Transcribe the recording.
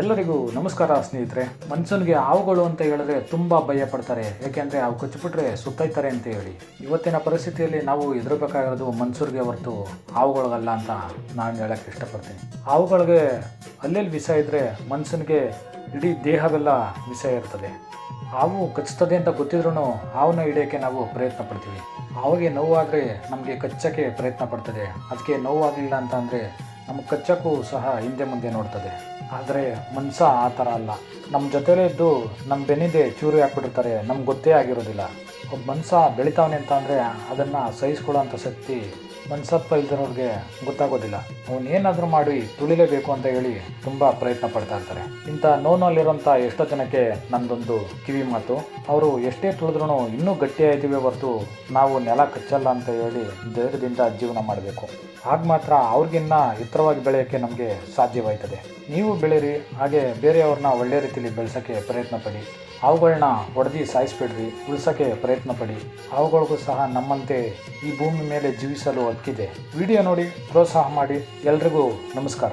ಎಲ್ಲರಿಗೂ ನಮಸ್ಕಾರ ಸ್ನೇಹಿತರೆ. ಮನುಷ್ಯನಿಗೆ ಹಾವುಗಳು ಅಂತ ಹೇಳಿದ್ರೆ ತುಂಬ ಭಯ ಪಡ್ತಾರೆ. ಯಾಕೆಂದರೆ ಅವು ಕಚ್ಚಿಬಿಟ್ರೆ ಸುತ್ತೈತಾರೆ ಅಂತ ಹೇಳಿ. ಇವತ್ತಿನ ಪರಿಸ್ಥಿತಿಯಲ್ಲಿ ನಾವು ಹೆದರಬೇಕಾಗಿರೋದು ಮನ್ಸೂರ್ಗೆ ಹೊರತು ಹಾವುಗಳಿಗಲ್ಲ ಅಂತ ನಾನು ಹೇಳಕ್ಕೆ ಇಷ್ಟಪಡ್ತೀನಿ. ಹಾವುಗಳಿಗೆ ಅಲ್ಲೆಲ್ಲಿ ವಿಷ ಇದ್ದರೆ ಮನ್ಸೂನ್ಗೆ ಇಡೀ ದೇಹವೆಲ್ಲ ವಿಷ ಇರ್ತದೆ. ಹಾವು ಕಚ್ತದೆ ಅಂತ ಗೊತ್ತಿದ್ರೂ ಹಾವನ್ನ ಹಿಡಿಯೋಕ್ಕೆ ನಾವು ಪ್ರಯತ್ನ ಪಡ್ತೀವಿ. ಹಾವಿಗೆ ನೋವಾದರೆ ನಮಗೆ ಕಚ್ಚಕ್ಕೆ ಪ್ರಯತ್ನ ಪಡ್ತದೆ. ಅದಕ್ಕೆ ನೋವಾಗಲಿಲ್ಲ ಅಂತ ಅಂದರೆ ನಮಗೆ ಕಚ್ಚಕ್ಕೂ ಸಹ ಹಿಂದೆ ಮುಂದೆ ನೋಡ್ತದೆ. ಆದರೆ ಮನ್ಸ ಆ ಥರ ಅಲ್ಲ. ನಮ್ಮ ಜೊತೆಲೇ ಇದ್ದು ನಮ್ಮ ಬೆನ್ನಿದೆ ಚೂರು ಹಾಕ್ಬಿಟ್ಟಿರ್ತಾರೆ. ನಮ್ಗೆ ಗೊತ್ತೇ ಆಗಿರೋದಿಲ್ಲ. ಒಬ್ಬ ಮನ್ಸ ಬೆಳಿತಾವನೆ ಅಂತ ಅಂದರೆ ಅದನ್ನು ಸಹಿಸ್ಕೊಳ್ಳೋಂಥ ಶಕ್ತಿ ಮನುಷ್ಯತ್ವ ಇಲ್ದಿರೋರಿಗೆ ಗೊತ್ತಾಗೋದಿಲ್ಲ. ಅವನು ಏನಾದರೂ ಮಾಡಿ ತುಳಿಲೇಬೇಕು ಅಂತ ಹೇಳಿ ತುಂಬ ಪ್ರಯತ್ನ ಪಡ್ತಾ ಇರ್ತಾರೆ. ಇಂಥ ನೋನಲ್ಲಿರೋಂಥ ಎಷ್ಟೋ ಜನಕ್ಕೆ ನಂದೊಂದು ಕಿವಿ ಮಾತು. ಅವರು ಎಷ್ಟೇ ತುಳಿದ್ರೂ ಇನ್ನೂ ಗಟ್ಟಿಯಾಗಿದ್ದೀವಿ ಹೊರತು ನಾವು ನೆಲ ಕಚ್ಚಲ್ಲ ಅಂತ ಹೇಳಿ ಧೈರ್ಯದಿಂದ ಜೀವನ ಮಾಡಬೇಕು. ಆಗ ಮಾತ್ರ ಅವ್ರಿಗಿನ್ನ ಎತ್ತರವಾಗಿ ಬೆಳೆಯೋಕ್ಕೆ ನಮಗೆ ಸಾಧ್ಯವಾಯ್ತದೆ. ನೀವು ಬೆಳೀರಿ, ಹಾಗೆ ಬೇರೆಯವ್ರನ್ನ ಒಳ್ಳೆ ರೀತಿಯಲ್ಲಿ ಬೆಳೆಸೋಕ್ಕೆ ಪ್ರಯತ್ನ ಪಡಿ. ಅವುಗಳನ್ನ ಹೊಡೆದು ಸಾಯಿಸ್ಬಿಡ್ರಿ, ಉಳಿಸೋಕ್ಕೆ ಪ್ರಯತ್ನ ಪಡಿ. ಅವುಗಳಿಗೂ ಸಹ ನಮ್ಮಂತೆ ಈ ಭೂಮಿ ಮೇಲೆ ಜೀವಿಸಲು ಹಕ್ಕಿದೆ ವಿಡಿಯೋ ನೋಡಿ ಪ್ರೋತ್ಸಾಹ ಮಾಡಿ. ಎಲ್ರಿಗೂ ನಮಸ್ಕಾರ.